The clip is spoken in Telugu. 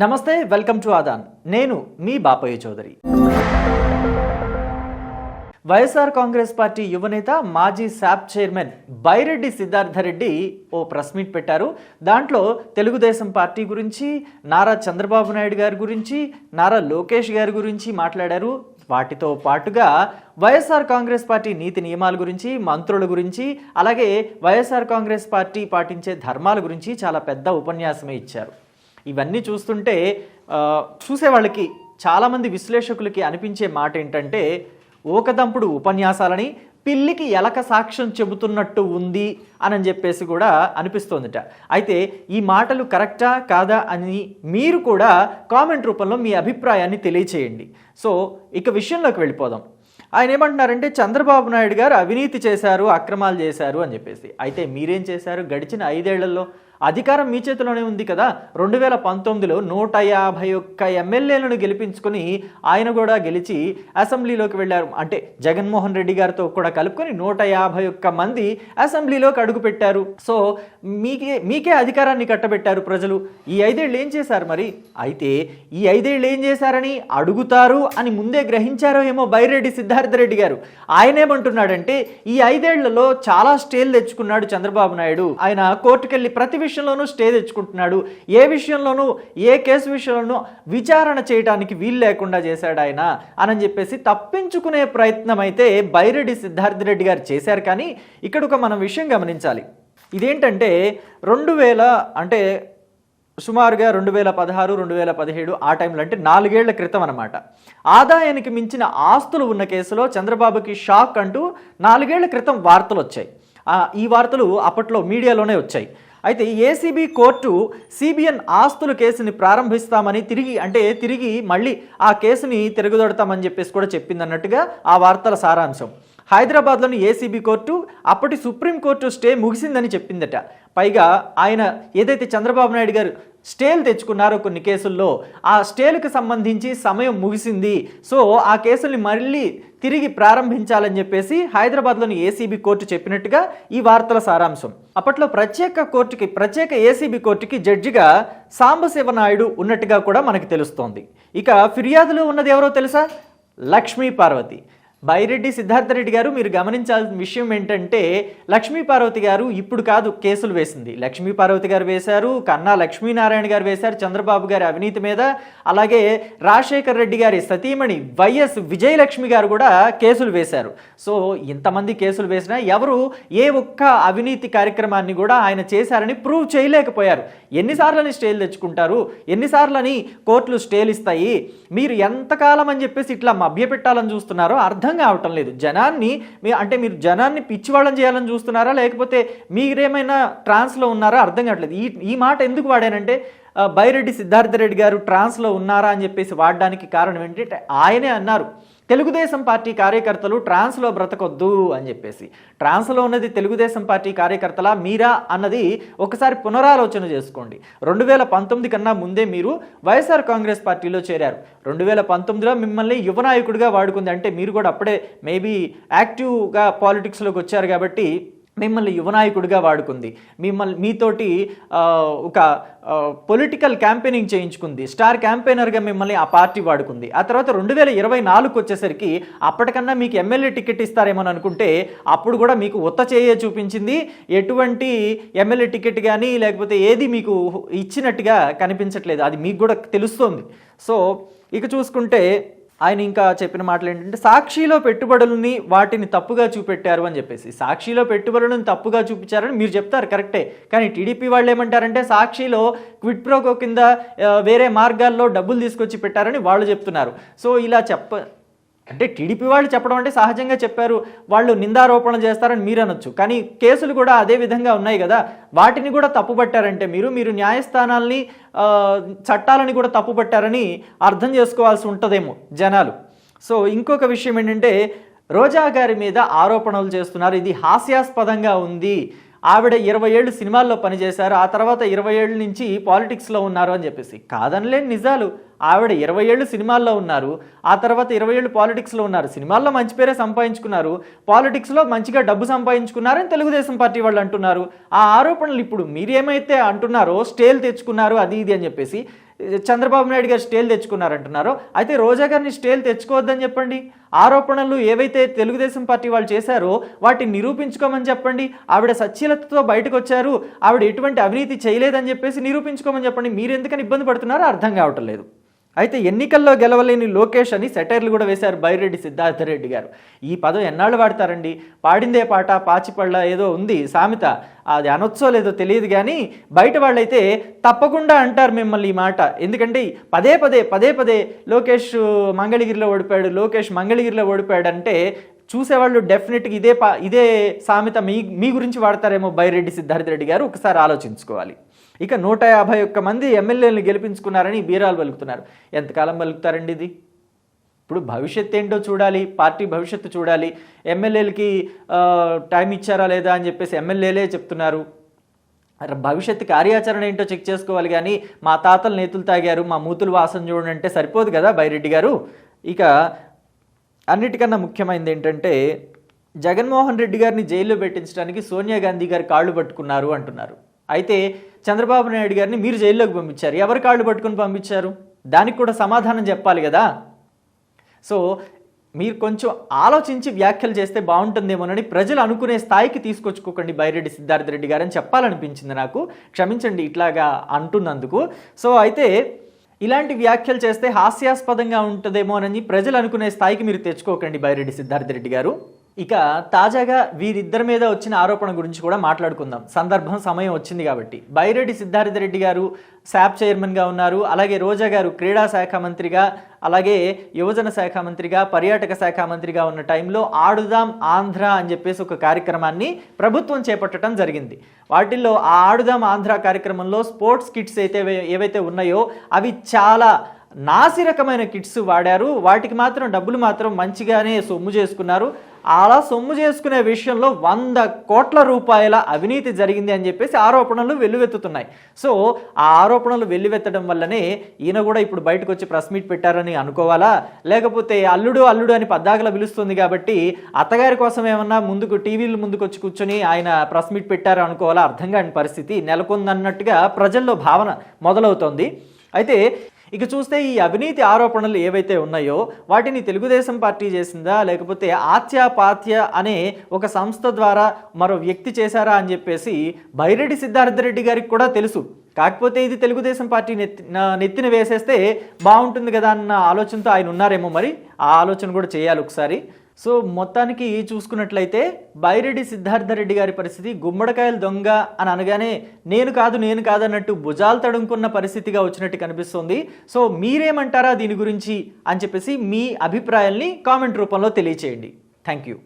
నమస్తే వెల్కమ్ టు ఆదాన్. నేను మీ Bapaiah Chowdary. YSR Congress party యువనేత మాజీ శాప్ చైర్మన్ బైరెడ్డి సిద్ధార్థరెడ్డి ఓ ప్రెస్ మీట్ పెట్టారు. దాంట్లో తెలుగుదేశం పార్టీ గురించి నారా చంద్రబాబు నాయుడు గారి గురించి నారా లోకేష్ గారి గురించి మాట్లాడారు. వాటితో పాటుగా వైఎస్ఆర్ కాంగ్రెస్ పార్టీ నీతి నియమాల గురించి మంత్రుల గురించి అలాగే వైఎస్ఆర్ కాంగ్రెస్ పార్టీ పాటించే ధర్మాల గురించి చాలా పెద్ద ఉపన్యాసమే ఇచ్చారు. ఇవన్నీ చూస్తుంటే చూసే వాళ్ళకి చాలామంది విశ్లేషకులకి అనిపించే మాట ఏంటంటే ఓకదంపుడు ఉపన్యాసాలని పిల్లికి ఎలక సాక్ష్యం చెబుతున్నట్టు ఉంది అని చెప్పేసి కూడా అనిపిస్తోందిట. అయితే ఈ మాటలు కరెక్టా కాదా అని మీరు కూడా కామెంట్ రూపంలో మీ అభిప్రాయాన్ని తెలియచేయండి. సో ఇక విషయంలోకి వెళ్ళిపోదాం. ఆయన ఏమంటున్నారంటే చంద్రబాబు నాయుడు గారు అవినీతి చేశారు అక్రమాలు చేశారు అని చెప్పేసి. అయితే మీరేం చేశారు? గడిచిన ఐదేళ్ళలో అధికారం మీ చేతిలోనే ఉంది కదా. రెండు వేల పంతొమ్మిదిలో నూట యాభై ఒక్క ఎమ్మెల్యేలను గెలిపించుకొని ఆయన కూడా గెలిచి అసెంబ్లీలోకి వెళ్ళారు. అంటే జగన్మోహన్ రెడ్డి గారితో కూడా కలుపుకొని నూట యాభై ఒక్క మంది అసెంబ్లీలోకి అడుగుపెట్టారు సో మీకే మీకే అధికారాన్ని కట్టబెట్టారు ప్రజలు. ఈ ఐదేళ్ళు ఏం చేశారు మరి? అయితే ఈ ఐదేళ్ళు ఏం చేశారని అడుగుతారు అని ముందే గ్రహించారో ఏమో బైరెడ్డి సిద్ధార్థ రెడ్డి గారు. ఆయన ఏమంటున్నాడంటే ఈ ఐదేళ్ళలో చాలా స్టేల్ తెచ్చుకున్నాడు చంద్రబాబు నాయుడు. ఆయన కోర్టుకెళ్ళి ప్రతి విషయంలోనూ స్టే తెచ్చుకుంటున్నాడు. ఏ విషయంలోనూ ఏ కేసు విషయంలోనూ విచారణ చేయడానికి వీలు లేకుండా చేశాడు ఆయన అని చెప్పేసి తప్పించుకునే ప్రయత్నం అయితే బైరెడ్డి సిద్ధార్థ రెడ్డి గారు చేశారు. కానీ ఇక్కడ ఒక మనం విషయం గమనించాలి. ఇదేంటంటే రెండు వేల అంటే సుమారుగా రెండు వేల పదహారు రెండు వేల పదిహేడు ఆ టైంలో అంటే నాలుగేళ్ళ క్రితం అనమాట ఆదాయానికి మించిన ఆస్తులు ఉన్న కేసులో చంద్రబాబుకి షాక్ అంటూ నాలుగేళ్ళ క్రితం వార్తలు వచ్చాయి ఈ వార్తలు అప్పట్లో మీడియాలోనే వచ్చాయి. అయితే ఏసీబీ కోర్టు సిబిఎన్ ఆస్తుల కేసుని ప్రారంభిస్తామని తిరిగి అంటే తిరిగి మళ్ళీ ఆ కేసుని తిరగదొడతామని చెప్పేసి కూడా చెప్పింది అన్నట్టుగా ఆ వార్తల సారాంశం. హైదరాబాద్లోని ఏసీబీ కోర్టు అప్పటి సుప్రీంకోర్టు స్టే ముగిసిందని చెప్పిందట. పైగా ఆయన ఏదైతే చంద్రబాబు నాయుడు గారు స్టేలు తెచ్చుకున్నారు కొన్ని కేసుల్లో. ఆ స్టేలకు సంబంధించి సమయం ముగిసింది. సో ఆ కేసుల్ని మళ్ళీ తిరిగి ప్రారంభించాలని చెప్పేసి హైదరాబాద్లోని ఏసీబీ కోర్టు చెప్పినట్టుగా ఈ వార్తల సారాంశం. అప్పట్లో ప్రత్యేక కోర్టుకి ప్రత్యేక ఏసీబీ కోర్టుకి జడ్జిగా సాంబశివనాయుడు ఉన్నట్టుగా కూడా మనకు తెలుస్తోంది. ఇక ఫిర్యాదులో ఉన్నది ఎవరో తెలుసా? లక్ష్మీ పార్వతి. బైరెడ్డి సిద్ధార్థరెడ్డి గారు మీరు గమనించాల్సిన విషయం ఏంటంటే లక్ష్మీ పార్వతి గారు ఇప్పుడు కాదు కేసులు వేసింది. లక్ష్మీ పార్వతి గారు వేశారు కన్నా లక్ష్మీనారాయణ గారు వేశారు చంద్రబాబు గారి అవినీతి మీద. అలాగే రాజశేఖర్ రెడ్డి గారి సతీమణి వైఎస్ విజయలక్ష్మి గారు కూడా కేసులు వేశారు. సో ఇంతమంది కేసులు వేసినా ఎవరు ఏ ఒక్క అవినీతి కార్యక్రమాన్ని కూడా ఆయన చేశారని ప్రూవ్ చేయలేకపోయారు. ఎన్నిసార్లని స్టేలు తెచ్చుకుంటారు? ఎన్నిసార్లని కోర్టులు స్టేలు ఇస్తాయి? మీరు ఎంతకాలం అని చెప్పేసి ఇట్లా మభ్యపెట్టాలని చూస్తున్నారో అర్థం అర్థం కావటం లేదు. జనాన్ని మీ అంటే మీరు జనాన్ని పిచ్చివాళ్ళని చేయాలని చూస్తున్నారా? లేకపోతే మీరేమైనా ట్రాన్స్లో ఉన్నారా? అర్థం కావట్లేదు. ఈ ఈ మాట ఎందుకు వాడానంటే బైరెడ్డి సిద్ధార్థ రెడ్డి గారు ట్రాన్స్లో ఉన్నారా అని చెప్పేసి వాడడానికి కారణం ఏంటంటే ఆయనే అన్నారు. తెలుగుదేశం పార్టీ కార్యకర్తలు ట్రాన్స్లో బ్రతకొద్దు అని చెప్పేసి. ట్రాన్స్లో ఉన్నది తెలుగుదేశం పార్టీ కార్యకర్తలా మీరా అన్నది ఒకసారి పునరాలోచన చేసుకోండి. రెండు వేల పంతొమ్మిది కన్నా ముందే మీరు వైఎస్ఆర్ కాంగ్రెస్ పార్టీలో చేరారు. రెండు వేల పంతొమ్మిదిలో మిమ్మల్ని యువ నాయకుడిగా వాడుకుంది అంటే మీరు కూడా అప్పుడే మేబీ యాక్టివ్గా పాలిటిక్స్లోకి వచ్చారు కాబట్టి మిమ్మల్ని యువనాయకుడిగా వాడుకుంది. మిమ్మల్ని మీతోటి ఒక పొలిటికల్ క్యాంపెయినింగ్ చేయించుకుంది. స్టార్ క్యాంపెయినర్గా మిమ్మల్ని ఆ పార్టీ వాడుకుంది. ఆ తర్వాత రెండు వేల ఇరవై నాలుగుకి వచ్చేసరికి అప్పటికన్నా మీకు ఎమ్మెల్యే టికెట్ ఇస్తారేమో అనుకుంటే అప్పుడు కూడా మీకు ఉత్త చేయ చూపించింది. ఎటువంటి ఎమ్మెల్యే టికెట్ కానీ లేకపోతే ఏది మీకు ఇచ్చినట్టుగా కనిపించట్లేదు. అది మీకు కూడా తెలుస్తోంది. సో ఇక చూసుకుంటే ఆయన ఇంకా చెప్పిన మాటలు ఏంటంటే సాక్షిలో పెట్టుబడులని వాటిని తప్పుగా చూపెట్టారు అని చెప్పేసి. సాక్షిలో పెట్టుబడులను తప్పుగా చూపించారని మీరు చెప్తారు కరెక్టే. కానీ టీడీపీ వాళ్ళు ఏమంటారంటే సాక్షిలో క్విట్ ప్రోకో కింద వేరే మార్గాల్లో డబ్బులు తీసుకొచ్చి పెట్టారని వాళ్ళు చెప్తున్నారు. సో ఇలా చెప్ప అంటే టీడీపీ వాళ్ళు చెప్పడం అంటే సహజంగా చెప్పారు. వాళ్ళు నిందారోపణ చేస్తారని మీరు అనొచ్చు కానీ కేసులు కూడా అదే విధంగా ఉన్నాయి కదా. వాటిని కూడా తప్పుపట్టారంటే మీరు మీరు న్యాయస్థానాల్ని చట్టాలని కూడా తప్పుపట్టారని అర్థం చేసుకోవాల్సి ఉంటుందేమో జనాలు. సో ఇంకొక విషయం ఏంటంటే రోజా గారి మీద ఆరోపణలు చేస్తున్నారు. ఇది హాస్యాస్పదంగా ఉంది. ఆవిడ ఇరవై ఏళ్ళు సినిమాల్లో పనిచేశారు ఆ తర్వాత ఇరవై ఏళ్ళ నుంచి పాలిటిక్స్లో ఉన్నారు అని చెప్పేసి. కాదనలేని నిజాలు. ఆవిడ ఇరవై ఏళ్ళు సినిమాల్లో ఉన్నారు ఆ తర్వాత ఇరవై ఏళ్ళు పాలిటిక్స్లో ఉన్నారు. సినిమాల్లో మంచి పేరే సంపాదించుకున్నారు పాలిటిక్స్లో మంచిగా డబ్బు సంపాదించుకున్నారని తెలుగుదేశం పార్టీ వాళ్ళు అంటున్నారు. ఆ ఆరోపణలు ఇప్పుడు మీరేమైతే అంటున్నారో స్టేల్ తెచ్చుకున్నారు అది ఇది అని చెప్పేసి చంద్రబాబు నాయుడు గారు స్టేలు తెచ్చుకున్నారంటున్నారు. అయితే రోజా గారిని స్టేలు తెచ్చుకోవద్దని చెప్పండి. ఆరోపణలు ఏవైతే తెలుగుదేశం పార్టీ వాళ్ళు చేశారో వాటిని నిరూపించుకోమని చెప్పండి. ఆవిడ సచ్చీలతతో బయటకు వచ్చారు. ఆవిడ ఎటువంటి అవినీతి చేయలేదని చెప్పేసి నిరూపించుకోమని చెప్పండి. మీరు ఎందుకని ఇబ్బంది పడుతున్నారో అర్థం కావటం లేదు. అయితే ఎన్నికల్లో గెలవలేని లోకేష్ అని సెటైర్లు కూడా వేశారు బైరెడ్డి సిద్ధార్థరెడ్డి గారు. ఈ పదం ఎన్నాళ్ళు వాడతారండి? పాడిందే పాట పాచిపళ్ళ ఏదో ఉంది సామెత. అది అనొచ్చో లేదో తెలియదు కానీ బయట వాళ్ళైతే తప్పకుండా అంటారు మిమ్మల్ని ఈ మాట. ఎందుకంటే పదే పదే పదే పదే లోకేష్ మంగళగిరిలో ఓడిపాడు లోకేష్ మంగళగిరిలో ఓడిపాడంటే అంటే చూసేవాళ్ళు డెఫినెట్గా ఇదే పా ఇదే సామెత మీ మీ గురించి వాడతారేమో బైరెడ్డి సిద్ధార్థ రెడ్డి గారు. ఒకసారి ఆలోచించుకోవాలి. ఇక నూట యాభై ఒక్క మంది ఎమ్మెల్యేలను గెలిపించుకున్నారని బీరాలు పలుకుతున్నారు ఎంతకాలం పలుకుతారండి ఇది? ఇప్పుడు భవిష్యత్ ఏంటో చూడాలి పార్టీ భవిష్యత్తు చూడాలి. ఎమ్మెల్యేలకి టైం ఇచ్చారా లేదా అని చెప్పేసి ఎమ్మెల్యేలే చెప్తున్నారు. భవిష్యత్తు కార్యాచరణ ఏంటో చెక్ చేసుకోవాలి కానీ మా తాతలు నేతులు తాగారు మా మూతులు వాసన చూడండి అంటే సరిపోదు కదా బైరెడ్డి గారు? ఇక అన్నిటికన్నా ముఖ్యమైనది ఏంటంటే జగన్మోహన్ రెడ్డి గారిని జైల్లో పెట్టించడానికి సోనియా గాంధీ గారు కాళ్ళు పట్టుకున్నారు అంటున్నారు. అయితే చంద్రబాబు నాయుడు గారిని మీరు జైల్లోకి పంపించారు. ఎవరు కాళ్ళు పట్టుకుని పంపించారు? దానికి కూడా సమాధానం చెప్పాలి కదా? సో మీరు కొంచెం ఆలోచించి వ్యాఖ్యలు చేస్తే బాగుంటుందేమోనని ప్రజలు అనుకునే స్థాయికి తీసుకొచ్చుకోకండి బైరెడ్డి సిద్ధార్థ రెడ్డి గారని చెప్పాలనిపించింది నాకు. క్షమించండి ఇట్లాగా అంటున్నందుకు. సో అయితే ఇలాంటి వ్యాఖ్యలు చేస్తే హాస్యాస్పదంగా ఉంటుందేమోనని ప్రజలు అనుకునే స్థాయికి మీరు తెచ్చుకోకండి బైరెడ్డి సిద్ధార్థ రెడ్డి గారు. ఇక తాజాగా వీరిద్దరి మీద వచ్చిన ఆరోపణ గురించి కూడా మాట్లాడుకుందాం. సందర్భం సమయం వచ్చింది కాబట్టి. బైరెడ్డి సిద్ధార్థ రెడ్డి గారు శాప్ చైర్మన్గా ఉన్నారు. అలాగే రోజా గారు క్రీడా శాఖ మంత్రిగా అలాగే యువజన శాఖ మంత్రిగా పర్యాటక శాఖ మంత్రిగా ఉన్న టైంలో ఆడుదాం ఆంధ్ర అని చెప్పేసి ఒక కార్యక్రమాన్ని ప్రభుత్వం చేపట్టడం జరిగింది. వాటిల్లో ఆ ఆడుదాం ఆంధ్ర కార్యక్రమంలో స్పోర్ట్స్ కిట్స్ అయితే ఏవైతే ఉన్నాయో అవి చాలా నాసి రకమైన కిట్స్ వాడారు. వాటికి మాత్రం డబ్బులు మాత్రం మంచిగానే సొమ్ము చేసుకున్నారు. అలా సొమ్ము చేసుకునే విషయంలో వంద కోట్ల రూపాయల అవినీతి జరిగింది అని చెప్పేసి ఆరోపణలు వెల్లువెత్తుతున్నాయి. సో ఆ ఆరోపణలు వెల్లువెత్తడం వల్లనే ఈయన కూడా ఇప్పుడు బయటకు వచ్చి ప్రెస్ మీట్ పెట్టారని అనుకోవాలా? లేకపోతే అల్లుడు అల్లుడు అని పద్దాకలా పిలుస్తుంది కాబట్టి అత్తగారి కోసం ఏమన్నా ముందుకు టీవీలు ముందుకు వచ్చి కూర్చొని ఆయన ప్రెస్ మీట్ పెట్టారు అనుకోవాలా? అర్థం కాని పరిస్థితి. నెలకొందన్నట్టుగా ప్రజల్లో భావన మొదలవుతోంది. అయితే ఇక చూస్తే ఈ అవినీతి ఆరోపణలు ఏవైతే ఉన్నాయో వాటిని తెలుగుదేశం పార్టీ చేసిందా లేకపోతే ఆత్యాపాత్య అనే ఒక సంస్థ ద్వారా మరో వ్యక్తి చేశారా అని చెప్పేసి బైరెడ్డి సిద్ధార్థ రెడ్డి గారికి కూడా తెలుసు. కాకపోతే ఇది తెలుగుదేశం పార్టీ నెత్తి నెత్తిన వేసేస్తే బాగుంటుంది కదా అన్న ఆలోచనతో ఆయన ఉన్నారేమో మరి? ఆ ఆలోచన కూడా చేయాలి ఒకసారి. సో మొత్తానికి చూసుకున్నట్లయితే బైరెడ్డి సిద్ధార్థ రెడ్డి గారి పరిస్థితి గుమ్మడికాయలు దొంగ అని అనగానే నేను కాదు నేను కాదన్నట్టు భుజాలు తడుముకున్న పరిస్థితిగా వచ్చినట్టు కనిపిస్తోంది. సో మీరేమంటారా దీని గురించి అని చెప్పేసి మీ అభిప్రాయాల్ని కామెంట్ రూపంలో తెలియచేయండి. Thank you.